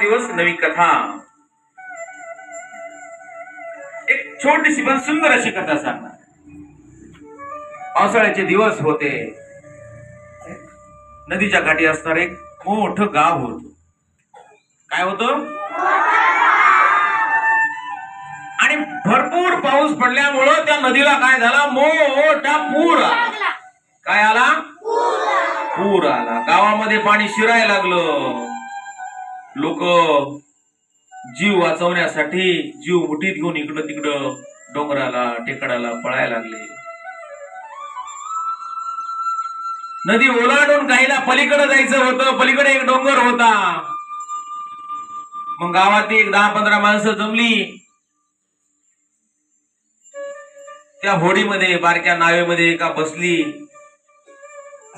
दिवस नवी कथा. एक छोटीशी पण सुंदर अशी कथा सांगणार. पावसाळ्याचे दिवस होते. नदीच्या काठी असणार एक मोठ गाव होत. काय होत? आणि भरपूर पाऊस पडल्यामुळं त्या नदीला काय झाला? मोठा पूर आला. काय आला? पूर आला. गावामध्ये पाणी शिरायला लागलं. लोक जीव वाचवण्यासाठी जीव मुठीत घेऊन इकडं तिकडं डोंगराला टेकडाला पळायला लागले. नदी ओलांडून काहीला पलीकडे जायचं होतं पलीकडे एक डोंगर होता. मग गावात एक दहा पंधरा माणसं जमली. त्या होडीमध्ये बारक्या नावेमध्ये एका बसली.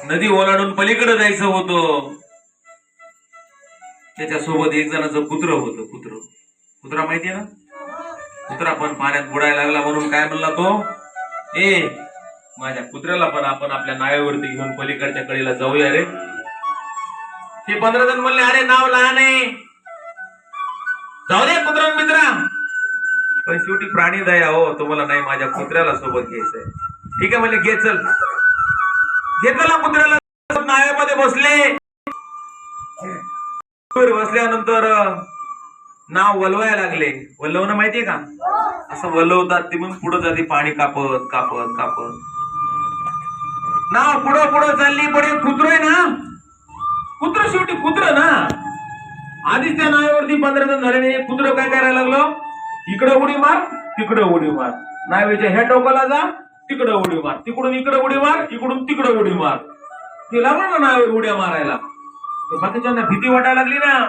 नदी ओलांडून पलीकडे जायचं होतं. त्याच्यासोबत एक जणाचं कुत्र होतं कुत्र. कुत्रा माहितीये ना? कुत्रा पण पाण्यात बुडायला लागला म्हणून काय म्हणला तो? ए माझ्या कुत्र्याला पण आपण आपल्या नावेवरती घेऊन पलीकडच्या कडेला जाऊया रे. ते पंधरा जण म्हणले अरे नाव लहान आहे. जाऊ दे कुत्रा मित्रा. पण शेवटी प्राणी दया हो तुम्हाला नाही माझ्या कुत्र्याला सोबत घ्यायचंय. ठीक आहे म्हणजे घे चल. घेतला कुत्र्याला. नावेमध्ये बसले. वर बसल्यानंतर नाव वलवायला लागले. वलवणं माहितीये का? असं वलवतात ते मग पुढे जाते पाणी कापत कापत कापत. नाव पुढं पुढं चालली पण एक कुत्र आहे ना? कुत्र शेवटी कुत्र ना? आधीच त्या नावेवरती पंधरा जण झाले कुत्र काय करायला लागलं? इकडं उडी मार तिकडं उडी मार. नावेच्या ह्या टोकाला जा तिकडं उडी मार. तिकडून इकडं उडी मार इकडून तिकडं उडी मार. ते लागलं ना नावेवर उड्या मारायला. बाकीच्यांना भीती वाटायला लागली ना.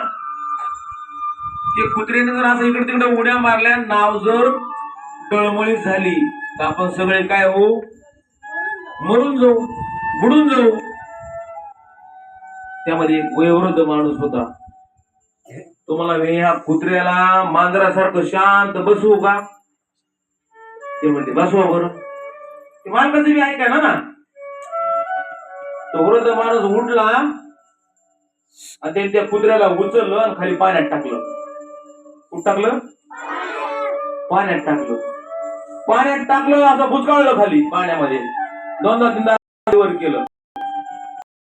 की कुत्र्याने जर असं इकडे तिकडे उड्या मारल्या नाव जर डळमळीत झाली तर आपण सगळे काय होऊ? मरून जाऊ बुडून जाऊ. त्यामध्ये एक वयोवृद्ध माणूस होता. तुम्हाला मी ह्या कुत्र्याला मांजरासारखं शांत बसवू का? ते म्हणते बसवा बरं. ते मालकाचं बी ऐका ना ना. तो वृद्ध माणूस उठला आणि त्याने त्या कुत्र्याला उचललं आणि खाली पाण्यात टाकलं. कुठं टाकलं? पाण्यात टाकलं. पाण्यात टाकलं असं बुचकाळलं खाली पाण्यामध्ये. दोनदा तीनदा वर केलं.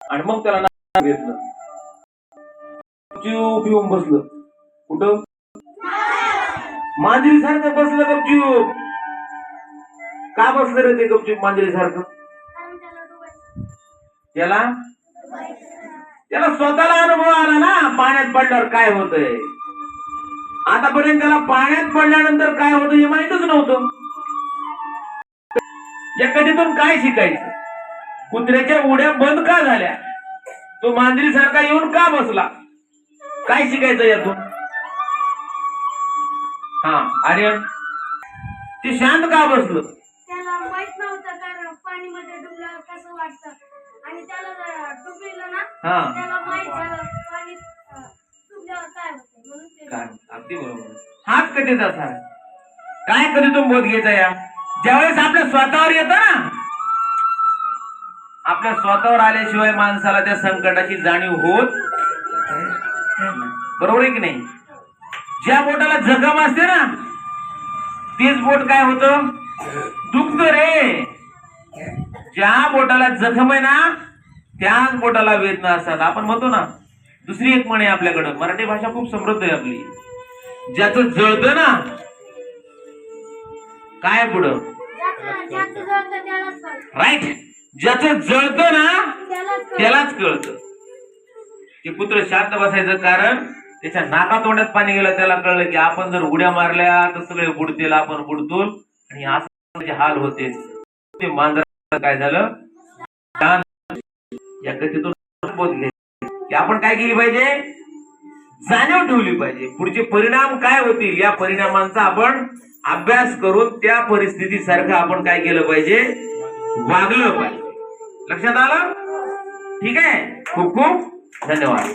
आणि मग त्याला नाक घेतलं. जीव पिऊन बसलं. कुठं? मांजरी सारखं बसलं गपचूप. का बसलं रे ते गपचूप मांजरी सारखं त्याला त्याला स्वतःला अनुभव आला ना पाण्यात पडल्यावर काय होतंय? आतापर्यंत त्याला पाण्यात पडल्यानंतर काय होतं हे माहितच नव्हतं. या कथेतून काय शिकायचं? कुत्र्याच्या उड्या बंद का झाल्या? तो मांजरी सारखा येऊन का बसला? काय शिकायचं यातून? हा आर्यन ते शांत का बसलं? त्याला माहीत नव्हतं कारण पाणीमध्ये डुबल्यावर कसं वाटतं. आणि त्याला जर डुबलेलं ना हा. त्याला माहीत झालं पाणी अं, डुबल्यावर काय होतं म्हणून ते काय? अगदी बरोबर. हाच कधीचा असा काय कधी तो बोध घ्यायचा या? ज्यावेळेस आपल्या स्वतःवर येतं ना आपल्या स्वतःवर आल्याशिवाय माणसाला त्या संकटाची जाणीव होत बरोबर आहे की नाही? ज्या बोटाला जखम असते ना तेच बोट काय होत? दुखत रे. ज्या बोटाला जखम आहे ना त्याच बोटाला वेदना असतात. आपण म्हणतो ना दुसरी एक म्हणे आपल्याकडं. मराठी भाषा खूप समृद्ध आहे आपली. ज्याचं जळतं ना काय पुढं? राईट ज्याचं जळतं ना त्यालाच कळतं. ते पुत्र शांत बसायचं कारण त्याच्या नाका तोंडात पाणी गेलं त्याला कळलं की आपण जर उड्या मारल्या तर सगळे बुडतील आपण बुडतो आणि असं म्हणजे हाल होते. ते मांजर काय झालं? या कथेतून बोध की आपण काय केली पाहिजे? जाणीव ठेवली पाहिजे. पुढचे परिणाम काय होतील? या परिणामांचा आपण अभ्यास करून त्या परिस्थितीसारखं आपण काय केलं पाहिजे? वागलं पाहिजे. लक्षात आलं? ठीक आहे? खूप खूप धन्यवाद.